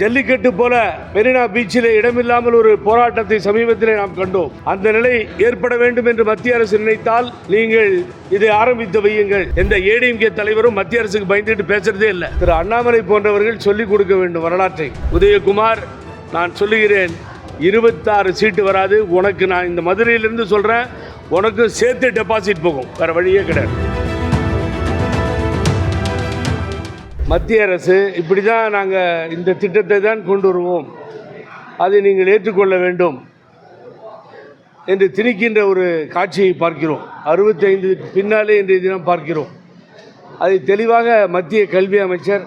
ஜல்லிக்கட்டு போல மெரினா பீச்சிலே இடமில்லாமல் ஒரு போராட்டத்தை சமீபத்திலே நாம் கண்டோம். அந்த நிலை ஏற்பட வேண்டும் என்று மத்திய அரசு நினைத்தால் நீங்கள் இதை ஆரம்பித்து வையுங்கள் எந்த ஏடிஎம்கே தலைவரும் மத்திய அரசுக்கு பயந்துட்டு பேசுறதே இல்லை. திரு அண்ணாமலை போன்றவர்கள் சொல்லிக் கொடுக்க வேண்டும் வரலாற்றை. உதயகுமார் நான் சொல்லுகிறேன் இருபத்தாறு சீட்டு வராது. உனக்கு நான் இந்த மதுரையிலிருந்து சொல்றேன் உனக்கு சேர்த்து டெபாசிட் போகும். வேற வழியே கிடையாது. மத்திய அரசு இப்படி தான் நாங்கள் இந்த திட்டத்தை தான் கொண்டு வருவோம். அதை நீங்கள் ஏற்றுக்கொள்ள வேண்டும். என்று திணிக்கின்ற ஒரு காட்சியை பார்க்கிறோம். அறுபத்தைந்து பின்னாலே இன்றைய தினம் பார்க்கிறோம். அதை தெளிவாக மத்திய கல்வி அமைச்சர்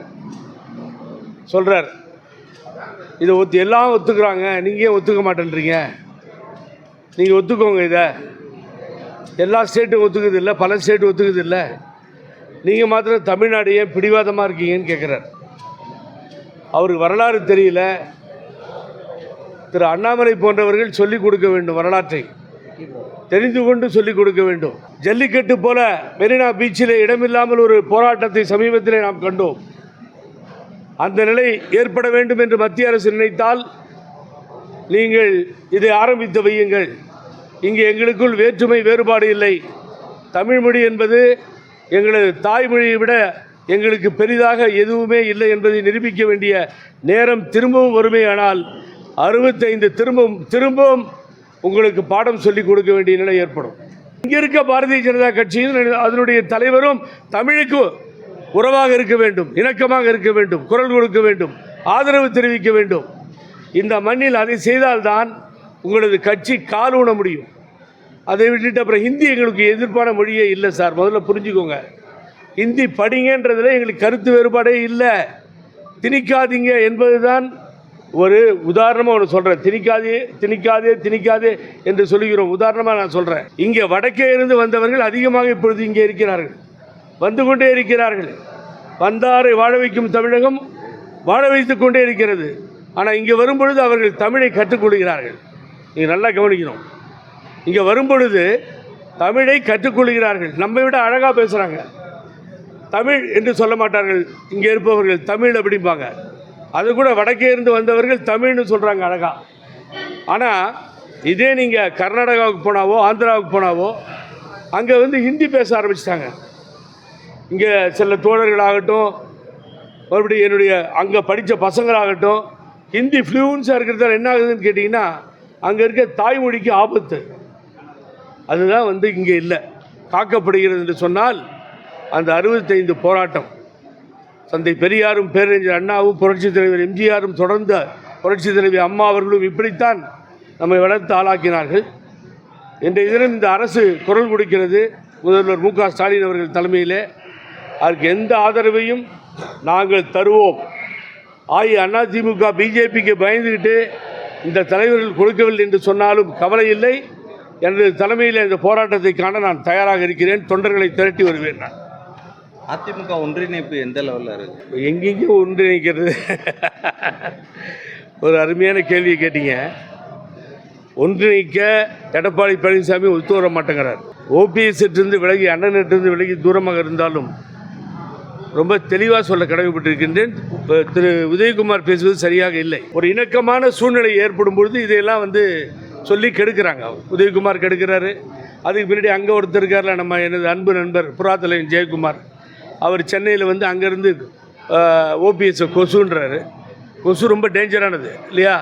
சொல்கிறார் இதை ஒத்து எல்லாம் ஒத்துக்கிறாங்க. நீங்கள் ஒத்துக்க மாட்டேன்றீங்க? நீங்கள் ஒத்துக்கோங்க இதை. எல்லா ஸ்டேட்டும் ஒத்துக்குது இல்லை பல ஸ்டேட்டும் ஒத்துக்குது இல்லை. நீங்கள் மாத்திரம் தமிழ்நாடு ஏன் பிடிவாதமாக இருக்கீங்கன்னு கேட்குறார் அவருக்கு வரலாறு தெரியல. திரு அண்ணாமலை போன்றவர்கள் சொல்லிக் கொடுக்க வேண்டும் வரலாற்றை. தெரிந்து கொண்டு சொல்லிக் கொடுக்க வேண்டும். ஜல்லிக்கட்டு போல மெரினா பீச்சில் இடமில்லாமல் ஒரு போராட்டத்தை சமீபத்திலே நாம் கண்டோம். அந்த நிலை ஏற்பட வேண்டும் என்று மத்திய அரசு நினைத்தால் நீங்கள் இதை ஆரம்பித்து வையுங்கள். இங்கே எங்களுக்குள் வேற்றுமை வேறுபாடு இல்லை. தமிழ்மொழி என்பது எங்களது தாய்மொழியை விட எங்களுக்கு பெரிதாக எதுவுமே இல்லை என்பதை நிரூபிக்க வேண்டிய நேரம் திரும்பவும் வறுமையானால் அறுபத்தைந்து திரும்பவும் திரும்பவும் உங்களுக்கு பாடம் சொல்லிக் கொடுக்க வேண்டிய நிலை ஏற்படும். இங்கே இருக்க பாரதிய ஜனதா கட்சியும் அதனுடைய தலைவரும் தமிழுக்கு உறவாக இருக்க வேண்டும் இணக்கமாக இருக்க வேண்டும் குரல் கொடுக்க வேண்டும் ஆதரவு தெரிவிக்க வேண்டும். இந்த மண்ணில் அதை செய்தால்தான் உங்களது கட்சி கால் ஊன முடியும். அதை விட்டுட்டு அப்புறம் ஹிந்தி எங்களுக்கு எதிர்ப்பான மொழியே இல்லை சார். முதல்ல புரிஞ்சுக்கோங்க. ஹிந்தி படிங்கன்றதில் எங்களுக்கு கருத்து வேறுபாடே இல்லை. திணிக்காதீங்க என்பதுதான் ஒரு உதாரணமாக ஒன்று சொல்கிறேன் திணிக்காதே திணிக்காதே திணிக்காதே என்று சொல்லுகிறோம் உதாரணமாக நான் சொல்கிறேன் இங்கே வடக்கே இருந்து வந்தவர்கள் அதிகமாக இப்பொழுது இங்கே இருக்கிறார்கள். வந்து கொண்டே இருக்கிறார்கள். வந்தாரை வாழ வைக்கும் தமிழகம் வாழ வைத்து கொண்டே இருக்கிறது. ஆனால் இங்கே வரும்பொழுது அவர்கள் தமிழை கற்றுக்கொள்கிறார்கள் நீங்கள் நல்லா கவனிக்கணும். இங்கே வரும்பொழுது தமிழை கற்றுக்கொள்கிறார்கள். நம்மை விட அழகாக பேசுகிறாங்க தமிழ் என்று சொல்ல மாட்டார்கள். இங்கே இருப்பவர்கள் தமிழ் அப்படிம்பாங்க. அது கூட வடக்கே இருந்து வந்தவர்கள் தமிழ்னு சொல்கிறாங்க அழகா. ஆனால் இதே நீங்கள் கர்நாடகாவுக்கு போனாவோ ஆந்திராவுக்கு போனாவோ அங்கே வந்து ஹிந்தி பேச ஆரம்பிச்சிட்டாங்க. இங்கே சில தோழர்களாகட்டும் மறுபடியும் என்னுடைய அங்கே படித்த பசங்களாகட்டும் ஹிந்தி ஃப்ளூன்ஸாக இருக்கிறதால என்ன ஆகுதுன்னு கேட்டிங்கன்னா அங்கே இருக்க தாய்மொழிக்கு ஆபத்து. அதுதான் வந்து இங்கே இல்லை. காக்கப்படுகிறது என்று சொன்னால் அந்த அறுபத்தைந்து போராட்டம். தந்தை பெரியாரும் பேரறிஞர் அண்ணாவும் புரட்சித் தலைவர் எம்ஜிஆரும் தொடர்ந்த புரட்சித் தலைவி அம்மா அவர்களும் இப்படித்தான் நம்மை வளர்த்து ஆளாக்கினார்கள். இன்றைய தினம் இந்த அரசு குரல் கொடுக்கிறது. முதல்வர் மு க ஸ்டாலின் அவர்கள் தலைமையிலே. அதற்கு எந்த ஆதரவையும் நாங்கள் தருவோம். ஆயி அண்ணா திமுக பிஜேபிக்கு பயந்துக்கிட்டு இந்த தலைவர்கள் கொடுக்கவில்லை என்று சொன்னாலும் கவலை இல்லை. எனது தலைமையில் இந்த போராட்டத்தை காண நான் தயாராக இருக்கிறேன். தொண்டர்களை திரட்டி வருவேன் நான். அதிமுக ஒன்றிணைப்பு எந்த லெவலில் இருக்கு? எங்கெங்கே ஒன்றிணைக்கிறது. ஒரு அருமையான கேள்வியை கேட்டீங்க. ஒன்றிணைக்க எடப்பாடி பழனிசாமி ஒத்து வர மாட்டேங்கிறார். ஓபிஎஸ்ஸிட்டிருந்து விலகி அண்ணனிட்டிருந்து விலகி தூரமாக இருந்தாலும் ரொம்ப தெளிவாக சொல்ல கடமைப்பட்டிருக்கின்றேன். திரு. உதயகுமார் பேசுவது சரியாக இல்லை. ஒரு இணக்கமான சூழ்நிலை ஏற்படும் பொழுது இதையெல்லாம் வந்து சொல்லி கெடுக்கிறாங்க. உதயகுமார் கெடுக்கிறாரு. அதுக்கு பின்னாடி அங்கே ஒருத்தர் இருக்கார்ல நம்ம எனது அன்பு நண்பர் புறாத்தலைவன் ஜெயக்குமார். அவர் சென்னையில் வந்து அங்கேருந்து ஓபிஎஸ்ஸை கொசுன்றாரு. கொசு ரொம்ப டேஞ்சரானது இல்லையா?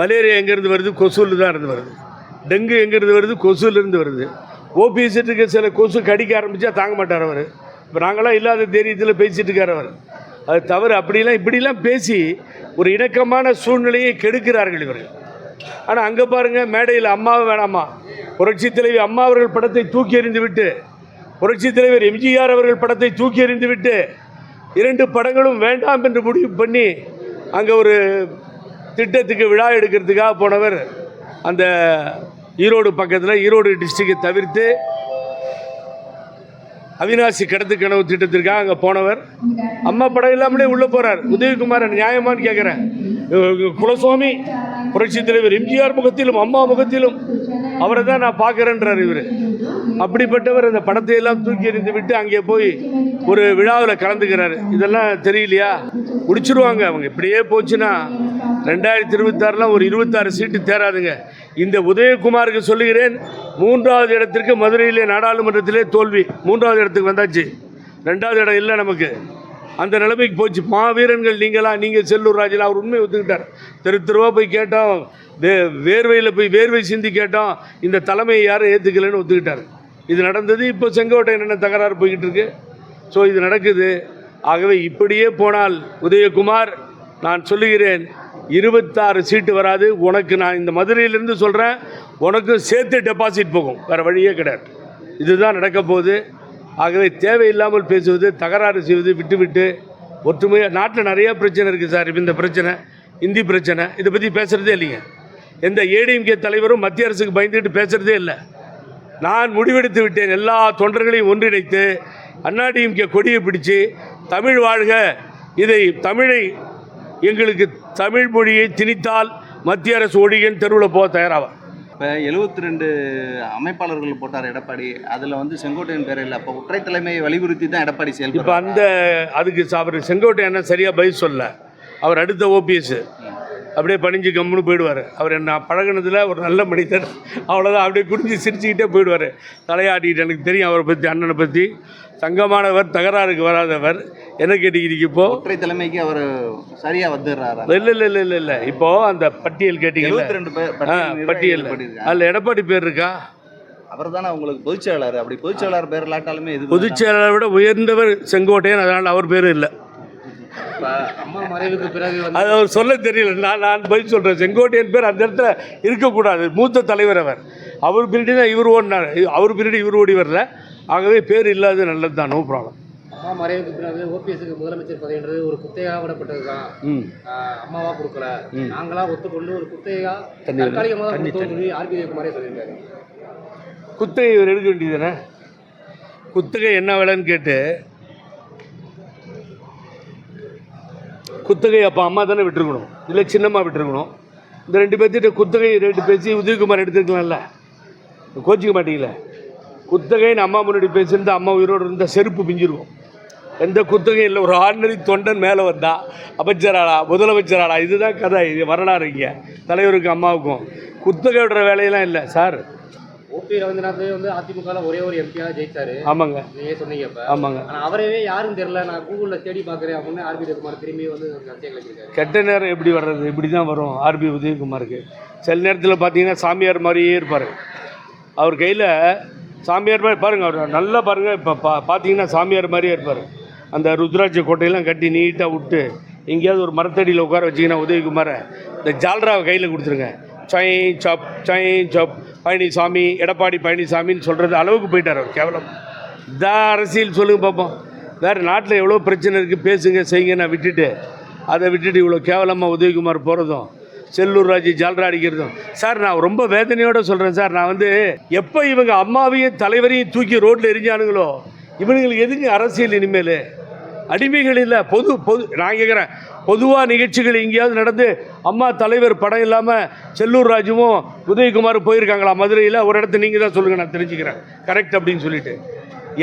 மலேரியா எங்கேருந்து வருது? கொசுவில் தான் இருந்து வருது. டெங்கு எங்கேருந்து வருது? கொசுலேருந்து வருது. ஓபிஎஸ்ஸுக்கு சில கொசு கடிக்க ஆரம்பித்தா தாங்க மாட்டார் அவர். இப்போ நாங்களாம் இல்லாத தைரியத்தில் பேசிகிட்டு இருக்கார் அவர். அது தவறு அப்படிலாம் இப்படிலாம் பேசி ஒரு இணக்கமான சூழ்நிலையை கெடுக்கிறார்கள் இவர்கள். ஆனால் அங்கே பாருங்கள் மேடையில் அம்மாவை வேணாமா? புரட்சி தலைவி அம்மா அவர்கள் படத்தை தூக்கி எறிந்து விட்டு புரட்சி தலைவர் எம்ஜிஆர் அவர்கள் படத்தை தூக்கி எறிந்து விட்டு இரண்டு படங்களும் வேண்டாம் என்று முடிவு பண்ணி அங்கே ஒரு திட்டத்துக்கு விழா எடுக்கிறதுக்காக போனவர் அந்த ஈரோடு பக்கத்தில் ஈரோடு டிஸ்ட்ரிக்டை தவிர்த்து அவினாசி கடத்து கனவு திட்டத்திற்காக அங்கே போனவர். அம்மா படம் இல்லாமலே உள்ளே போகிறார் உதயகுமார் நியாயமான்னு கேட்குறேன் குலசுவாமி புரட்சி தலைவர் எம்ஜிஆர் முகத்திலும் அம்மா முகத்திலும் அவரை தான் நான் பார்க்குறேன்றார் இவர். அப்படிப்பட்டவர் அந்த படத்தை எல்லாம் தூக்கி எறிந்து விட்டு அங்கே போய் ஒரு விழாவில் கலந்துக்கிறாரு. இதெல்லாம் தெரியலையா? முடிச்சிருவாங்க அவங்க. இப்படியே போச்சுன்னா ரெண்டாயிரத்தி இருபத்தாறுலாம் ஒரு இருபத்தாறு சீட்டு தேராதுங்க. இந்த உதயகுமாருக்கு சொல்லுகிறேன் மூன்றாவது இடத்திற்கு மதுரையிலே நாடாளுமன்றத்திலே தோல்வி. மூன்றாவது இடத்துக்கு வந்தாச்சு. ரெண்டாவது இடம் இல்லை நமக்கு. அந்த நிலைமைக்கு போச்சு. மாவீரன்கள் நீங்களா நீங்கள் செல்லூர் ராஜன் அவர் உண்மையை ஒத்துக்கிட்டார். தெரு தெருவா போய் கேட்டோம் வே வேர்வையில் போய் வேர்வை சிந்தி கேட்டோம் இந்த தலைமையை யாரும் ஏற்றுக்கலைன்னு ஒத்துக்கிட்டார். இது நடந்தது இப்போ செங்கோட்டையன் என்ன தகராறு போய்கிட்டு இருக்கு? ஸோ இது நடக்குது. ஆகவே இப்படியே போனால் உதயகுமார் நான் சொல்லுகிறேன் இருபத்தாறு சீட்டு வராது. உனக்கு நான் இந்த மதுரையிலேருந்து சொல்கிறேன் உனக்கும் சேர்த்து டெபாசிட் போகும். வேறு வழியே கிடையாது. இதுதான் நடக்க போகுது. ஆகவே தேவையில்லாமல் பேசுவது தகராறு செய்வது விட்டுவிட்டு ஒற்றுமையாக நாட்டில் நிறைய பிரச்சனை இருக்குது சார் இந்த பிரச்சனை இந்தி பிரச்சனை. இதை பற்றி பேசுகிறதே இல்லைங்க. எந்த ஏடிஎம்கே தலைவரும் மத்திய அரசுக்கு பயந்துக்கிட்டு பேசுகிறதே இல்லை. நான் முடிவெடுத்து விட்டேன். எல்லா தொண்டர்களையும் ஒன்றிணைத்து அண்ணாடிஎம்கே கொடியை பிடிச்சு தமிழ் வாழ்க. இதை தமிழை எங்களுக்கு தமிழ் மொழியை திணித்தால் மத்திய அரசு ஒழிகன் தெருவில் போக தயாராவார் இப்போ எழுபத்தி ரெண்டு அமைப்பாளர்கள் போட்டார் எடப்பாடி. அதில் வந்து செங்கோட்டையன் பேர் இல்லை. அப்போ ஒற்றை தலைமையை வலியுறுத்தி தான் எடப்பாடி இப்போ செயல்படுறார் அந்த அதுக்கு அவர் செங்கோட்டை என்ன சரியாக பதில் சொல்ல அவர் அடுத்த ஓபிஎஸ் அப்படியே பணிஞ்சு கம்முன்னு போயிடுவார். அவர் என்ன பழகுனதில் ஒரு நல்ல மனிதர். அவ்வளோதான் அப்படியே குடிஞ்சு சிரிச்சுக்கிட்டே போயிடுவார். தலையாட்டிட்டு எனக்கு தெரியும் அவரை பற்றி அண்ணனை பற்றி தங்கமானவர் தகராறுக்கு வராதவர். என்ன கேட்டுக்கிறீங்க இப்போ? ஒற்றை தலைமைக்கு அவர் சரியா வந்துடுறாரா? இல்லை இல்லை இல்லை இல்லை இல்லை. இப்போ அந்த பட்டியல் கேட்டீங்கல்ல. பட்டியல் அதில் எடப்பாடி பேர் இருக்கா? அவர் தானே உங்களுக்கு பொதுச் செயலாளர். அப்படி பொதுச் செயலாளர் பேர் இல்லாட்டாலுமே இது பொதுச் செயலாளரை விட உயர்ந்தவர் செங்கோட்டையன் அதனால் அவர் பேர் இல்லை அம்மா மறைவுக்கு பிறகு வந்து அது அவர் சொல்ல தெரியல. நான் நான் பதில் சொல்கிறேன் செங்கோட்டையன் பேர் அந்த இடத்துல இருக்கக்கூடாது. மூத்த தலைவர் அவர். அவர் பின்னாடி தான் இவர் ஓடினார். அவர் பின்னாடி இவர் ஓடி வரல. ஆகவே பேர் இல்லாதது நல்லது தான். நோ ப்ராப்ளம் அம்மா மறைவுக்கு பிறகு ஓபிஎஸ்க்கு முதலமைச்சர் பதவின்றது ஒரு குத்தகையாக விடப்பட்டது தான் அம்மாவா கொடுக்கல. நாங்களா ஒத்துக்கொண்டு ஒரு வருது. தற்காலிகமாக சொல்லி ஆர்பி ஜெயக்குமாரே சொல்லியிருக்காரு. குத்தகை இவர் எடுக்க வேண்டியதுதானே குத்தகை என்ன விலைன்னு கேட்டு குத்தகை அப்போ அம்மா தானே விட்டுருக்கணும். இல்லை சின்னம்மா விட்டுருக்கணும். இந்த ரெண்டு பேர்த்திட்ட குத்தகை ரேட்டு பேசி உதயகுமார் எடுத்துருக்கலாம்ல. கோச்சிக்க மாட்டீங்களே? குத்தகைன்னு அம்மா முன்னாடி பேசியிருந்தா அம்மா உயிரோடு இருந்தால் செருப்பு பிஞ்சிருக்கும். எந்த குத்தகையும் இல்லை. ஒரு ஆர்டினரி தொண்டன் மேலே வந்தா அமைச்சராடா முதலமைச்சராடா இதுதான் கதை. இது வரலாறு இங்கே. தலைவருக்கு அம்மாவுக்கும். குத்தகை விடுற வேலையெல்லாம் இல்லை சார். ஓபி ரவீந்திரநாத் வந்து அதிமுகல ஒரே ஒரு எம்பியா ஜெயிச்சாரு. ஆமாங்க. நீங்க சொன்னீங்க இப்ப ஆமாங்க. ஆனா அவரவே யாரும் தெரியல. நான் கூகுள்ல தேடி பாக்குறேன் அப்படின்னு ஆர்பி ஜெயக்குமார் திரும்பி வந்து கெட்ட நேரம் எப்படி வர்றது? இப்படி தான் வரும் ஆர்பி உதயகுமாருக்கு. சில நேரத்தில் பார்த்தீங்கன்னா சாமியார் மாதிரியே இருப்பார். அவர் கையில் சாமியார் மாதிரி பாருங்கள் அவர் நல்லா பாருங்கள் இப்போ பா பார்த்தீங்கன்னா சாமியார் மாதிரியே இருப்பார். அந்த ருத்ராட்ச கோட்டையெல்லாம் கட்டி நீட்டாக விட்டு எங்கேயாவது ஒரு மரத்தடியில் உட்கார வச்சிங்கன்னா உதயகுமாரை இந்த ஜால்ராவை கையில் கொடுத்துருங்க. சை சப் சை சப். பழனிசாமி எடப்பாடி பழனிசாமின்னு சொல்கிறது அளவுக்கு போயிட்டார் அவர் கேவலம். இதான் அரசியல் சொல்லுங்க பார்ப்போம் வேறு நாட்டில் எவ்வளோ பிரச்சனை இருக்குது பேசுங்க செய்யுங்க நான் விட்டுட்டு. அதை விட்டுட்டு இவ்வளோ கேவலமாக உதயகுமார் போகிறதும் செல்லூர் ராஜ் ஜால்ரா அடிக்கிறதும். சார் நான் ரொம்ப வேதனையோடு சொல்கிறேன் சார். நான் வந்து எப்போ இவங்க அம்மாவையும் தலைவரையும் தூக்கி ரோட்டில் எரிஞ்சானுங்களோ இவனுங்களுக்கு எதுங்க அரசியல் இனிமேல்? அடிமைகள் இல்லை பொது பொது நான் கேட்குறேன் பொதுவாக நிகழ்ச்சிகள் எங்கேயாவது நடந்து அம்மா தலைவர் படம் இல்லாமல் செல்லூர் ராஜுவும் உதயகுமார் போயிருக்காங்களா மதுரையில்? ஒரு இடத்த நீங்கள் தான் சொல்லுங்கள் நான் தெரிஞ்சுக்கிறேன். கரெக்ட் அப்படின்னு சொல்லிட்டு.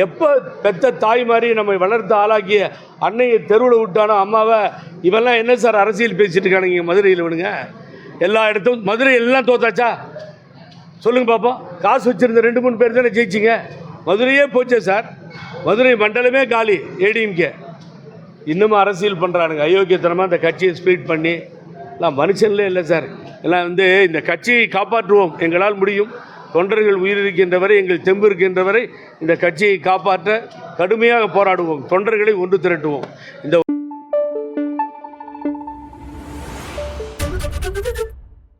எப்போ பெத்த தாய் மாதிரி நம்ம வளர்த்து ஆளாக்கிய அன்னையை தெருவில் விட்டானோ அம்மாவை இவெல்லாம் என்ன சார் அரசியல் பேசிட்டு இருக்கானுங்க மதுரையில் இவனுங்க? எல்லா இடத்தும் மதுரை எல்லாம் தோத்தாச்சா? சொல்லுங்க பாப்போம். காசு வச்சிருந்த ரெண்டு மூணு பேர் தானே ஜெயிச்சிங்க? மதுரையே போச்சே சார். மதுரை மண்டலமே காலி ஏடிஎம்கே இன்னமும் அரசியல் பண்ணுறானுங்க அயோக்கியத்தனமாக இந்த கட்சியை ஸ்பீட் பண்ணி எல்லாம் மனுஷன்லே இல்லை சார். எல்லாம் வந்து இந்த கட்சியை காப்பாற்றுவோம். எங்களால் முடியும். தொண்டர்கள் உயிர் இருக்கின்றவரை எங்கள் தெம்பு இருக்கின்றவரை இந்த கட்சியை காப்பாற்ற கடுமையாக போராடுவோம். தொண்டர்களை ஒன்று திரட்டுவோம். இந்த